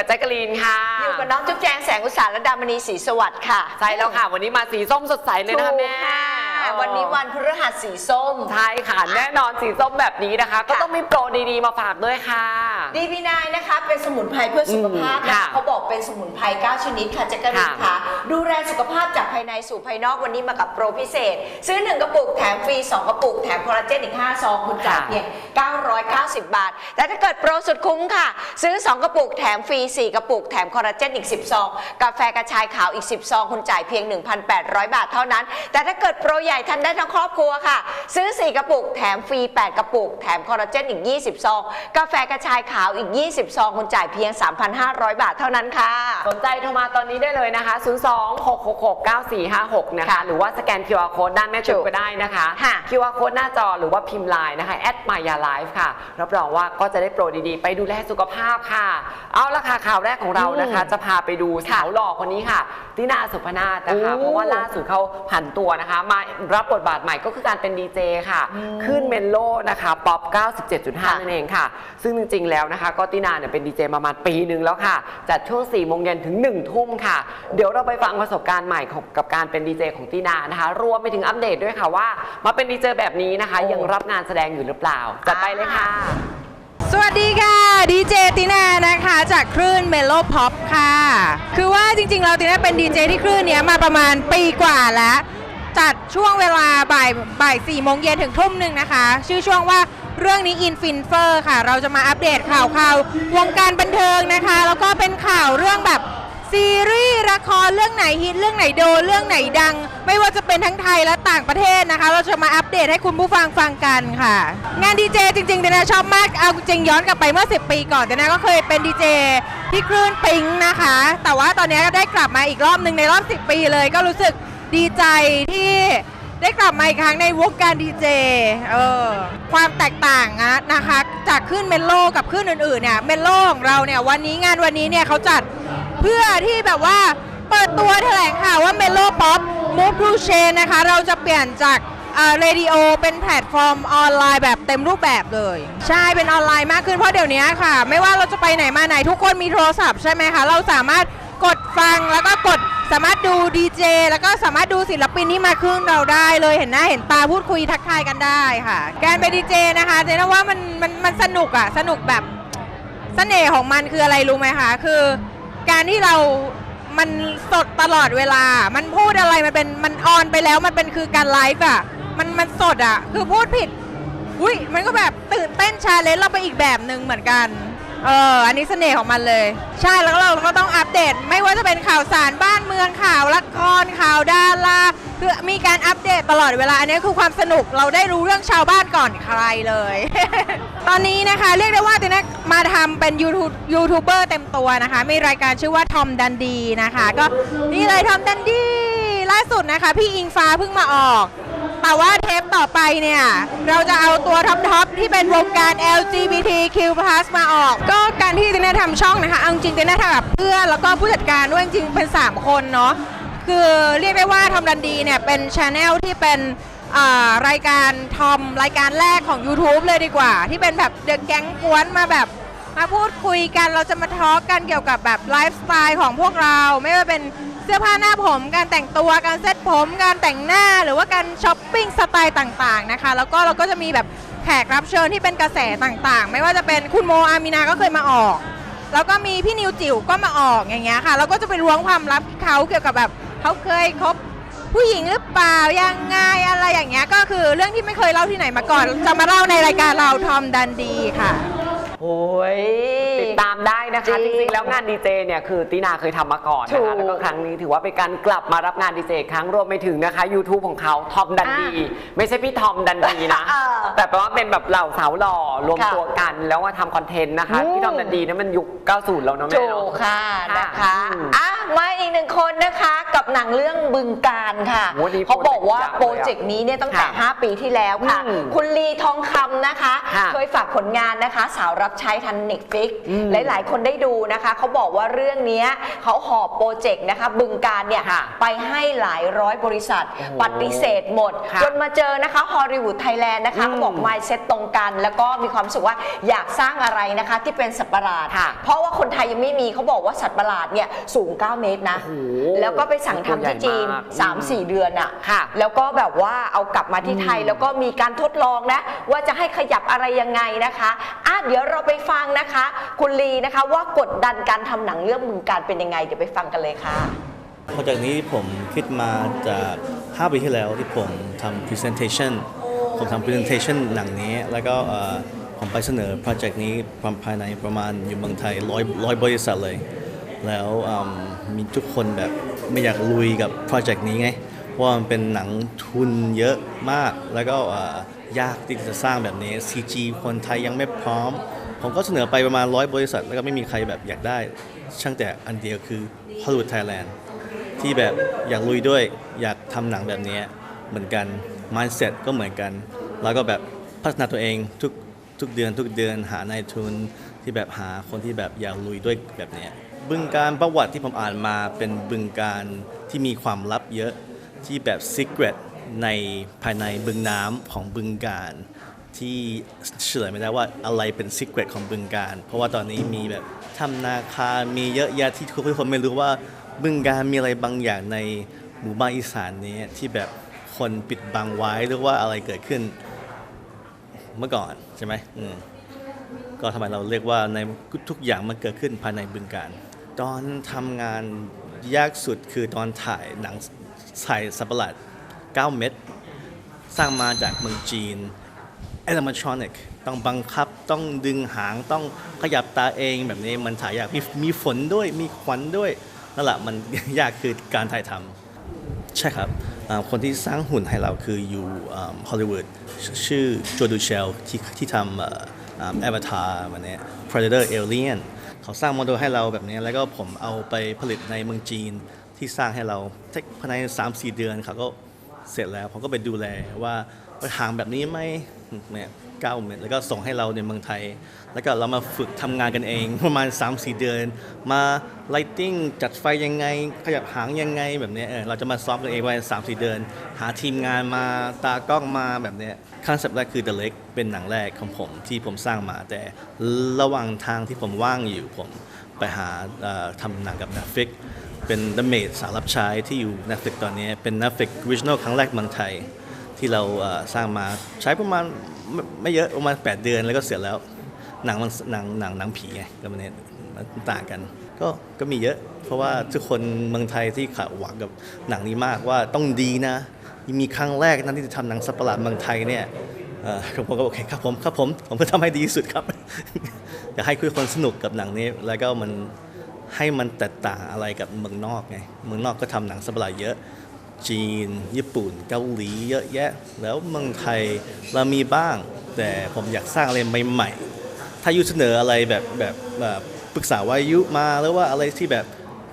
กับแจ๊กกะลีนค่ะอยู่กับน้องจุ๊บแจงแสงอุตสาหและดามณีศรีสวัสดิ์ค่ะ ใช่แล้วค่ะ วันนี้มาสีส้มสดใสเลยนะคะถูแม่กค่ะ วันนี้วันพฤหัสสีส้ม ใช่ค่ะ แน่นอนสีส้มแบบนี้นะคะ ก็ต้องมีโปรดีๆมาฝากด้วยค่ะ ดีพีนายนะคะเป็นสมุนไพรเพื่อสุขภาพอืมนะค่ะคะเขาบอกเป็นสมุนไพร9ชนิดค่ะแจ๊กกะลีนค่ะค่ะ ดูแลสุขภาพจากภายในสู่ภายนอกวันนี้มากับโปรพิเศษ ซื้อ 1 กระปุกแถมฟรี 2 กระปุกแถมคอลลาเจนอีก 5 ซอง คุณจ่ายค่ะเพียง 990 บาทแต่ถ้าเกิดโปรสุดคุ้มค่ะ ซื้อ 2 กระปุกแถมฟรี 4 กระปุกแถมคอลลาเจนอีก 10 ซอง กาแฟกระชายขาวอีก 10 ซอง คุณจ่ายเพียง 1,800 บาทเท่านั้น แต่ถ้าเกิดโปรใหญ่ทันได้ทั้งครอบครัวค่ะ ซื้อ 4 กระปุก แถมฟรี 8 กระปุก แถมคอลลาเจนอีก 20 ซอง กาแฟกระชายขาวอีก 20 ซองคุณจ่ายเพียง 3,500 บาทเท่านั้นค่ะ สนใจโทรมาตอนนี้ได้เลยนะคะ 0 2 6 6 6 9 4 5 6 นะคะค่ะหรือว่าสแกน QR Code ด้านแม่จุ๊บถูกก็ได้นะคะค่ะ QR Code หน้าจอหรือว่าพิมพ์ไลน์นะคะแอดมายาไลฟ์ค่ะ รับรองว่าก็จะได้โปรดีๆ ไปดูแลสุขภาพค่ะ เอาละค่ะข่าวแรกของเรานะคะอืมจะพาไปดูสาวหล่อคนนี้ค่ะตินาสุพนาศนะคะโอ้เพราะว่าล่าสุดเขาผันตัวนะคะมารับบทบาทใหม่ก็คือการเป็นดีเจค่ะ ขึ้นเมนโลนะคะป๊อป 97.5 นั่นเองค่ะ ซึ่งจริงๆแล้วนะคะ ก็ตินาเนี่ยเป็นดีเจมาประมาณปีหนึ่งแล้วค่ะ จัดช่วง4โมงเย็นถึง 1 ทุ่มค่ะ เดี๋ยวเราไปฟังประสบการณ์ใหม่ของกับการเป็นดีเจของตินานะคะ รวมไปถึงอัปเดตด้วยค่ะว่า มาเป็นดีเจแบบนี้นะคะโอ้ยังรับงานแสดงอยู่หรือเปล่า จัดไปเลยค่ะ สวัสดีค่ะดีเจตินานะคะจากคลื่นเมโลพ็อปค่ะ คือว่าจริงๆเราตินาเป็นดีเจที่คลื่นเนี้ยมาประมาณปีกว่าแล้ว จัดช่วงเวลาบ่ายบ่ายสี่โมงเย็นถึงทุ่มหนึ่งนะคะ ชื่อช่วงว่าเรื่องนี้อินฟินเฟอร์ค่ะ เราจะมาอัปเดตข่าวข่าววงการบันเทิงนะคะ แล้วก็เป็นข่าวเรื่องแบบซีรีส์ละครเรื่องไหนฮิตเรื่องไหนโดนเรื่องไหนดัง ไม่ว่าจะเป็นทั้งไทยและต่างประเทศนะคะ เราจะมาอัปเดตให้คุณผู้ฟังฟังกันค่ะ งานดีเจจริงๆเดนาชอบมากเอาจริงย้อนกลับไปเมื่อ 10 ปีก่อนเดนาก็เคยเป็นดีเจที่คลื่นปิงนะคะ แต่ว่าตอนนี้ก็ได้กลับมาอีกรอบหนึ่งในรอบ 10 ปีเลยก็รู้สึก ดีใจที่ได้กลับมาอีกครั้งในวงการดีเจ เออ ความแตกต่างนะนะคะ จากขึ้นเมนโลกับขึ้นอื่นๆเนี่ย เมนโลของเราเนี่ยวันนี้งานวันนี้เนี่ยเขาจัดเพื่อที่แบบว่าเปิดตัวแถลงข่าวว่า Melo Pop Move to Chain นะคะ เราจะเปลี่ยนจากเรดิโอเป็นแพลตฟอร์มออนไลน์แบบเต็มรูปแบบเลย ใช่เป็นออนไลน์มากขึ้นเพราะเดี๋ยวนี้ค่ะ ไม่ว่าเราจะไปไหนมาไหนทุกคนมีโทรศัพท์ใช่ไหมคะ เราสามารถกดฟังแล้วก็กด สามารถดูดีเจแล้วก็สามารถดูศิลปินที่มาครึ่งเราได้เลยเห็นหน้าเห็นตาพูดคุยทักทายกันได้ค่ะ การเป็นดีเจนะคะเจนว่ามันมันมันสนุกอะสนุกแบบเสน่ห์ของมันคืออะไรรู้ไหมคะคือการที่เรามันสดตลอดเวลา มันพูดอะไรมันเป็นมันออนไปแล้วมันเป็นคือการไลฟ์อะมันมันสดอะคือพูดผิด อุ้ยมันก็แบบตื่นเต้นชาเลนจ์เราไปอีกแบบหนึ่งเหมือนกัน เอออันนี้เสน่ห์ของมันเลย ใช่แล้วเราก็ต้องอัปเดต ไม่ว่าจะเป็นข่าวสารบ้านเมืองข่าวละครข่าวดาราคือมีการอัปเดตตลอดเวลา อันนี้คือความสนุกเราได้รู้เรื่องชาวบ้านก่อนใครเลย ตอนนี้นะคะเรียกได้ว่าตินะมาทำเป็นยูทูบยูทูบเบอร์เต็มตัวนะคะ มีรายการชื่อว่าทอมดันดีนะคะ ก็นี่เลยทอมดันดีล่าสุดนะคะ พี่อิงฟ้าเพิ่งมาออก แต่ว่าเทปต่อไปเนี่ย เราจะเอาตัวท็อปทอปที่เป็นวงการ LGBTQ+ มาออก ก็การที่ตินาทำช่องนะคะเอาจริงๆตินาทำกับเพื่อนแล้วก็ผู้จัดการด้วยจริงเป็น 3 คนเนาะคือเรียกได้ว่าทอมดันดีเนี่ยเป็นช anel ที่เป็นอ่ารายการทอมรายการแรกของ YouTube เลยดีกว่า ที่เป็นแบบเดอะแก๊งกวนมาแบบมาพูดคุยกันเราจะมาทอล์กกันเกี่ยวกับแบบไลฟ์สไตล์ของพวกเราไม่ว่าเป็น สื้อผ้าหน้าผมการแต่งตัวการเซ็ตผม การแต่งหน้าหรือว่าการช้อปปิ้งสไตล์ต่างๆนะคะ แล้วก็เราก็จะมีแบบแขกรับเชิญที่เป็นกระแสต่างๆ ไม่ว่าจะเป็นคุณโมอามินาก็เคยมาออก แล้วก็มีพี่นิวจิ๋วก็มาออกอย่างเงี้ยค่ะแล้วก็จะไปล้วงความลับเขาเกี่ยวกับแบบเขาเคยคบผู้หญิงหรือเปล่ายังไงอะไรอย่างเงี้ยก็คือเรื่องที่ไม่เคยเล่าที่ไหนมาก่อน จะมาเล่าในรายการเราทอมดันดีค่ะ โอ้ย ติดตามได้นะคะ จจริง ริงๆ แล้วงานดีเจเนี่ยคือตินาเคยทำมาก่อนถูนะคะกแล้วก็ครั้งนี้ถือว่าเป็นการกลับมารับงานดีเจอีกครั้งรวมไปถึงนะคะ YouTube ของเขาทอมดันดีอ่ไม่ใช่พี่ทอมดันดีนะ เออแต่แปลว่าเป็นแบบเหล่าสาวหล่อรวมค่ะตัวกันแล้วมาทำคอนเทนต์นะคะ อืม พี่ทอมดันดีเนี่ยมันยุค 90 แล้วเนาะแม่ถูเนาะ กค่ะนะคะอืม อะ มาอีกหนึ่งคนนะคะกับหนังเรื่องบึงการค่ะโอ้นี่เขาบอกว่าโปโปรรเจเจกกต์ต์นี้นี้เนี่ยตั้งแต่ ค่ะ5 ปีที่แล้วค่ะ อืมคุณลีทองคำนะคะ ค่ะเคยฝากผลงานนะคะ สาวรับใช้ทันเน็ตฟิกอืมหลายๆ คนได้ดูนะคะเขาบอกว่าเรื่องเนี้ยเขาหอบโปรเจกต์นะคะ บึงการเนี่ยค่ะไปให้หลายร้อยบริษัทโอ้โหปฏิเสธหมดค่ะจนมาเจอนะคะฮอลลีวูดไทยแลนด์นะคะอืมเขาบอก mindset ตรงกัน แล้วก็มีความรู้สึกว่าอยากสร้างอะไรนะคะที่เป็นสัตว์ประหลาด ค่ะ เพราะว่าคนไทยยังไม่มีเขาบอกว่าสัตว์ประหลาดเนี่ยสูง 9 เมตรนะ โอ้โหแล้วก็ไปสั่งทำที่จีน ตัวใหญ่มาก3-4 เดือนอะค่ะ แล้วก็แบบว่าเอากลับมาที่ไทยอืมแล้วก็มีการทดลองนะ ว่าจะให้ขยับอะไรยังไงนะคะอะเดี๋ยวเราไปฟังนะคะ คุณลีนะคะว่ากดดันการทำหนังเรื่องมึงการเป็นยังไง เดี๋ยวไปฟังกันเลยค่ะ โปรเจกต์นี้ผมคิดมาจาก 5 ปีที่แล้วที่ผมทำ presentation ผมทำ presentation หนังนี้ แล้วก็เอ่อผมไปเสนอโปรเจกต์นี้ความภายในประมาณอยู่เมืองไทยร้อยร้อยบริษัทเลย แล้วมีทุกคนแบบไม่อยากลุยกับโปรเจกต์นี้ไงเพราะว่ามันเป็นหนังทุนเยอะมาก แล้วก็ยากที่จะสร้างแบบนี้ CG คนไทยยังไม่พร้อม ผมก็เสนอไปประมาณร้อยบริษัท แล้วก็ไม่มีใครแบบอยากได้ ช่างแต่อันเดียวคือ Hollywood Thailand ที่แบบอยากลุยด้วยอยากทำหนังแบบนี้เหมือนกัน mindset ก็เหมือนกัน แล้วก็แบบพัฒนาตัวเองทุกทุกเดือนทุกเดือนหานายทุนที่แบบหาคนที่แบบอยากลุยด้วยแบบนี้ บึงการประวัติที่ผมอ่านมาเป็นบึงการที่มีความลับเยอะที่แบบ secret ในภายในบึงน้ำของบึงการที่เฉลยไม่ได้ว่าอะไรเป็น secret ของบึงการ เพราะว่าตอนนี้มีแบบทำนาคา มีเยอะแยะที่ทุกคนไม่รู้ว่าบึงการมีอะไรบางอย่างในหมู่บ้านอีสานนี้ที่แบบคนปิดบังไว้หรือว่าอะไรเกิดขึ้นเมื่อก่อนใช่ไหมอืมก็ทำไมเราเรียกว่าในทุกอย่างมันเกิดขึ้นภายในบึงการ ตอนทำงานยากสุดคือตอนถ่ายหนังถ่ายสัตว์ปะหลาด9 เม็ดสร้างมาจากเมืองจีน animatronic ต้องบังคับต้องดึงหางต้องขยับตาเองแบบนี้มันถ่ายยากมีมีฝนด้วยมีควันด้วยนั่นแหละมันยากคือการถ่ายทำใช่ครับคนที่สร้างหุ่นให้เราคืออยู่ฮอลลีวูดชื่อโจดูเชลที่ที่ทำแอวตารวันนี้ Predator Alien เขาสร้างโมเดลให้เราแบบนี้ แล้วก็ผมเอาไปผลิตในเมืองจีนที่สร้างให้เราภายใน 3-4 เดือนเขาก็เสร็จแล้วผมก็ไปดูแลว่าไปทางแบบนี้ไหมเนี่ย เก้าเม็ดแล้วก็ส่งให้เราในเมืองไทย แล้วก็เรามาฝึกทำงานกันเอง ประมาณ 3-4 เดือน มาไลติ้งจัดไฟยังไง ขยับหางยังไงแบบนี้เออเราจะมาซ้อมกันเองไว้3-4 เดือน หาทีมงานมาตากล้องมาแบบนี้คอนเซปต์แรกคือ The Lake เป็นหนังแรกของผมที่ผมสร้างมา แต่ระหว่างทางที่ผมว่างอยู่ผมไปหาทำหนังกับ Netflix เป็น The Maid สาวรับใช้ที่อยู่ Netflix ตอนนี้เป็น Netflix Original ครั้งแรกเมืองไทย ที่เราสร้างมาใช้ประมาณไม่ไม่เยอะประมาณ 8 เดือนแล้วก็เสร็จแล้วหนังมันหนังหนังหนังผีไงก็มันเนี่ยมันต่างกัน ก็ก็มีเยอะ เพราะว่าทุกคนเมืองไทยที่ขาดหวังกับหนังนี้มากว่าต้องดีนะมีครั้งแรกนั้นที่จะทำหนังสัตว์ปะหลาดเมืองไทยเนี่ยผมก็โอเคครับผมครับผมผมก็ทำให้ดีที่สุดครับอยากให้คุยคนสนุกกับหนังนี้ แล้วก็มันให้มันแตกต่างอะไรกับเมืองนอกไงเมืองนอกก็ทำหนังสัตว์ปะหลาดเยอะ จีน ญี่ปุ่น เกาหลีเยอะแยะ แล้วเมืองไทยเรามีบ้าง แต่ผมอยากสร้างอะไรใหม่ๆ ถ้ายุเสนออะไรแบบแบบแบบปรึกษาวายุมาหรือว่าอะไรที่แบบ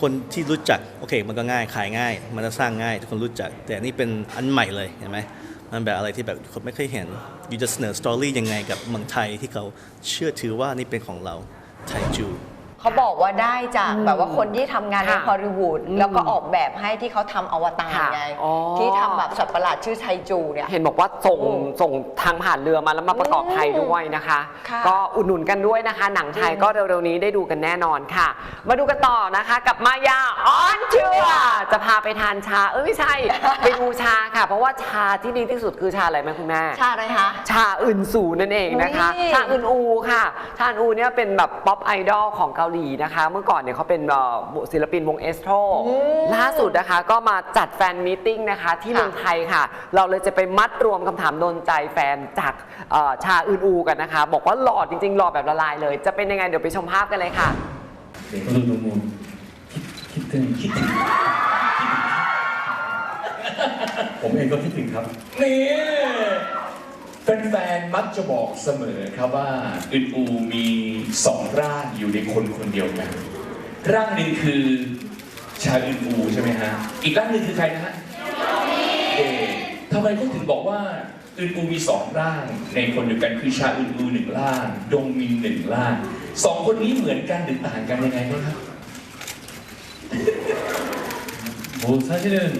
คนที่รู้จักโอเค มันก็ง่ายขายง่าย มันจะสร้างง่ายทุกคนรู้จัก แต่นี่เป็นอันใหม่เลยเห็นไหมมันแบบอะไรที่แบบคนไม่เคยเห็นยูจะเสนอสตอรี่ยังไงกับเมืองไทยที่เขาเชื่อถือว่านี่เป็นของเราไทจู เขาบอกว่าได้จากอืมแบบว่าคนที่ทำงานในค่ะฮอลลีวูดอืมแล้วก็ออกแบบให้ที่เขาทำอวตารค่ะไงอ๋อ ที่ทำแบบสัตว์ประหลาดชื่อไทจูเนี่ย เห็นบอกว่าส่งอืมส่งทางผ่านเรือมาแล้วมาประกอบไทยด้วยนะคะ ค่ะก็อุดหนุนกันด้วยนะคะ หนังไทยก็เร็วๆนี้ได้ดูกันแน่นอนค่ะ มาดูกันต่อนะคะ กับมายาออนเชือจะพาไปทานชา เอ้ยไม่ใช่ ไปดูชา ค่ะ เพราะว่าชาที่ดีที่สุดคือชาอะไรไหมคุณแม่ ชาอะไรคะ ชาอึนสูนั่นเองนะคะ อุ๊ย ชาอึนอูค่ะ ชาอึนอูเนี่ยเป็นแบบป๊อปไอดอลของเกาหลีนะคะ เมื่อก่อนเนี่ยเขาเป็นเอ่อศิลปินวงเอสโตร อืม ล่าสุดนะคะก็มาจัดแฟนมีตติ้งนะคะ ที่ ค่ะ เมืองไทยค่ะ เราเลยจะไปมัดรวมคำถามโดนใจแฟนจากเอ่อชาอึนอูกันนะคะ บอกว่าหล่อจริงๆหล่อแบบละลายเลย จะเป็นยังไงเดี๋ยวไปชมภาพกันเลยค่ะ 네, 저도 너무 키, 키튼 키튼 ผมเองก็คิดถึงครับ นี่แฟนๆ มักจะบอกเสมอครับว่าอึนอูมีสองร่างอยู่ในคนคนเดียวกัน ร่างหนึ่งคือ ชาอึนอูใช่ไหมฮะ อีกร่างหนึ่งคือใครนะฮะเดทำไมเขาถึงบอกว่าอึนอูมีสองร่าง ในคนเดียวกันคือชาอึนอูหนึ่งร่าง ดงมินหนึ่งร่างสองคนนี้เหมือนกันหรือต่างกันยังไงบ้างครับ 뭐 사실은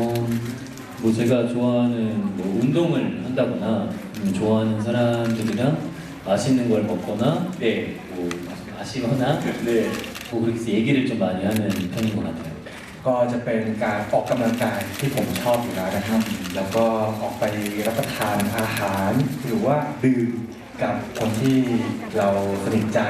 뭐 제가 좋아하는 뭐 운동을 한다거나 음, 좋아하는 사람들이랑 맛있는 걸 먹거나 네. 뭐 마시거나 네. 뭐 그렇게 해서 얘기를 좀 많이 하는 편인 것 같아요. ก็จะเป็นการออกกำลังกายที่ผมชอบอยู่แล้วนะครับ แล้วก็ออกไปรับประทานอาหาร หรือว่าดื่มกับคนที่เราสนิทใจ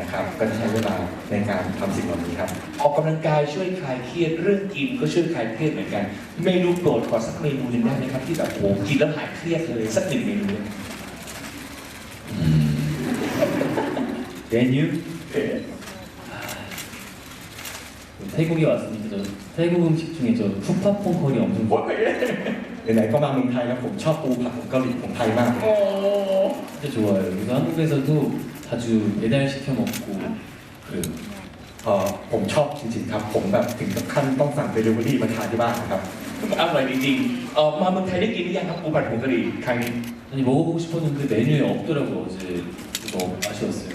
นะครับ ก็จะใช้เวลาในการทำสิ่งเหล่านี้ครับ ออกกำลังกายช่วยคลายเครียดเรื่องกินก็ช่วยคลายเครียดเหมือนกัน เมนูโปรดขอสักเมนูหนึ่งได้ไหมครับที่แบบโอ้โหกินแล้วหายเครียดเลยสักหนึ่งเมนูเลย 메뉴 เอ๊ะ 태국에 왔으니까 저 태국 음식 중에 저 푸파퐁 커리 엄청 โอ้ย ไหนๆก็มาเมืองไทยแล้วผมชอบปูผัดผงกะหรี่ของไทยมาก โอ้ 진짜 좋아요. 그래서 한국에서도 자주 배달 시켜 먹고 그래요. เอ่อผมชอบจริงๆครับ ผมแบบถึงกับขั้นต้องสั่งเดลิเวอรี่มาทานที่บ้านนะครับ อร่อยจริงๆเออมาเมืองไทยได้กินหรือยังครับปูผัดผงกะหรี่ครั้งนี้ 아니 먹어보고 싶었는데 메뉴에 없더라고 어제 그래서 아쉬웠어요.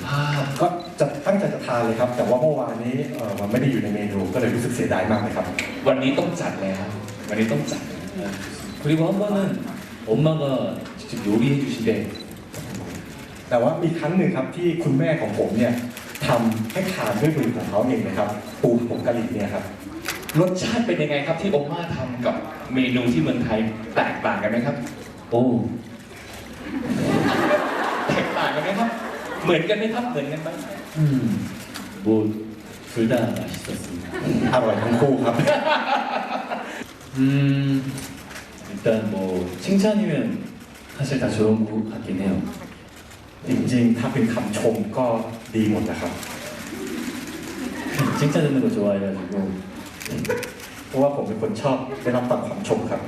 ก็จะตั้งใจจะทานเลยครับ แต่ว่าเมื่อวานนี้เอ่อมันไม่ได้อยู่ในเมนูก็เลยรู้สึกเสียดายมากเลยครับ วันนี้ต้องจัดแล้ว วันนี้ต้องจัดเลย 아, 그리고 한 번은 엄마가 직접 요리해 주신데 แต่ว่ามีครั้งหนึ่งครับที่คุณแม่ของผมเนี่ยทำให้ทานด้วยมือของเขาเองนะครับ ปูผัดผงกะหรี่เนี่ยครับ รสชาติเป็นยังไงครับที่โอม่าทำกับเมนูที่เมืองไทยแตกต่างกันไหมครับ 오 แตกต่างกันไหมครับ เหมือนกันไหมครับ เหมือนกันไหม 음, 뭐 둘 다 맛있었습니다. อร่อยทั้งคู่ครับ 음, 일단 뭐 칭찬이면 사실 다 좋은 것 같긴 해요. จริงๆ ถ้าเป็นคำชมก็ดีหมดนะครับ 칭찬 듣는 거 좋아해가지고 เพราะว่าผมเป็นคนชอบได้รับฟังคำชมครับ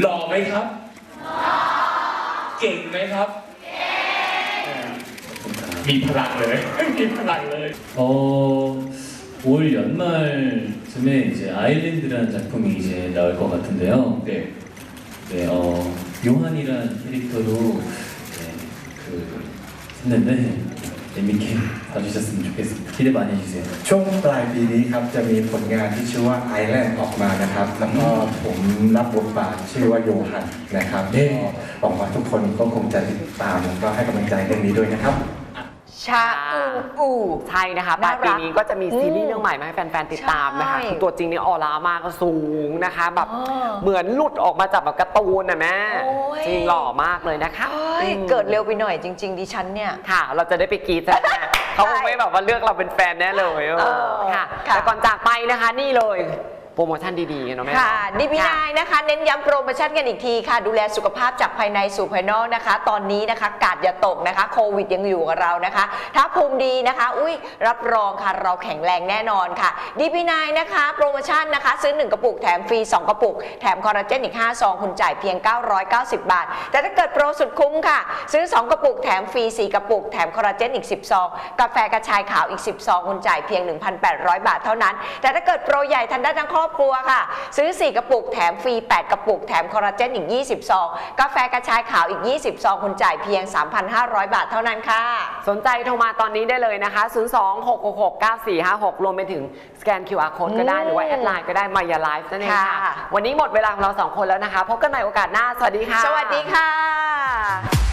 หล่อไหมครับ เก่งไหมครับ มีพลังเลย มีพลังเลย 어, 올 연말쯤에 이제 아일랜드라는 작품이 이제 나올 것 같은데요. เด็ก 네, 어, 요한이란 캐릭터로 네, 그 했는데 재밌게 봐주셨으면 좋겠습니다. 기대 많이 해주세요. ช่วงปลายปีนี้ครับจะมีผลงานที่ชื่อว่า Island ออกมานะครับ แล้วก็ผมรับบทบาทชื่อว่าโยฮันนะครับก็หวังว่าทุกคนก็คงจะติดตามแล้วก็ให้กำลังใจเรื่องนี้ด้วยนะครับ ชาอูอู ใช่นะคะปลายปีนี้ก็จะมีซีรีส์อืมเรื่องใหม่มาให้แฟนๆติดตามนะคะ ใช่คือตัวจริงนี่ออร่ามากก็สูงนะคะ แบบอ๋อเหมือนหลุดออกมาจากแบบการ์ตูนนะแม่โอ้ย จริงหล่อมากเลยนะคะเฮ้ยอืมเกิดเร็วไปหน่อยจริง ๆ ดิฉันเนี่ย ค่ะ เราจะได้ไปกรีดแล้วเนี่ยเขาคงไม่แบบว่าเลือกเราเป็นแฟนแน่เลยเออเออค่ะค่ะ แต่ก่อนจากไปนะคะนี่เลย โปรโมชั่นดีๆเนาะแม่ค่ะดีพีค่ะนายนะคะเน้นย้ำโปรโมชั่นกันอีกทีค่ะ ดูแลสุขภาพจากภายในสู่ภายนอกนะคะ ตอนนี้นะคะกาดอย่าตกนะคะโควิดยังอยู่กับเรานะคะ ถ้าภูมิดีนะคะ อุ้ยรับรองค่ะเราแข็งแรงแน่นอนค่ะดีพีนายนะคะ โปรโมชั่นนะคะ ซื้อ 1 กระปุกแถมฟรี 2 กระปุก แถมคอลลาเจนอีก 5 ซองคุณจ่ายเพียง 990 บาท แต่ถ้าเกิดโปรสุดคุ้มค่ะ ซื้อ 2 กระปุกแถมฟรี4กระปุกแถมคอลลาเจนอีก 10 ซองกาแฟกระชายขาวอีก 10 ซองคุณจ่ายเพียง 1,800 บาทเท่านั้น แต่ถ้าเกิดโปรใหญ่ทันได้ทั้งครอบครัวค่ะ ซื้อ 4 กระปุกแถมฟรี 8 กระปุกแถมคอลลาเจนอีก 20 ซอง กาแฟกระชายขาวอีก 20 ซองคุณจ่ายเพียง 3,500 บาทเท่านั้นค่ะ สนใจโทรมาตอนนี้ได้เลยนะคะ 026669456 รวมไปถึงสแกน QR code ก็ได้หรือว่าแอดไลน์ก็ได้มายาไลฟ์นั่นเองค่ะค่ะวันนี้หมดเวลาของเราสองคนแล้วนะคะ พบกันใหม่โอกาสหน้า สวัสดีค่ะ สวัสดีค่ะ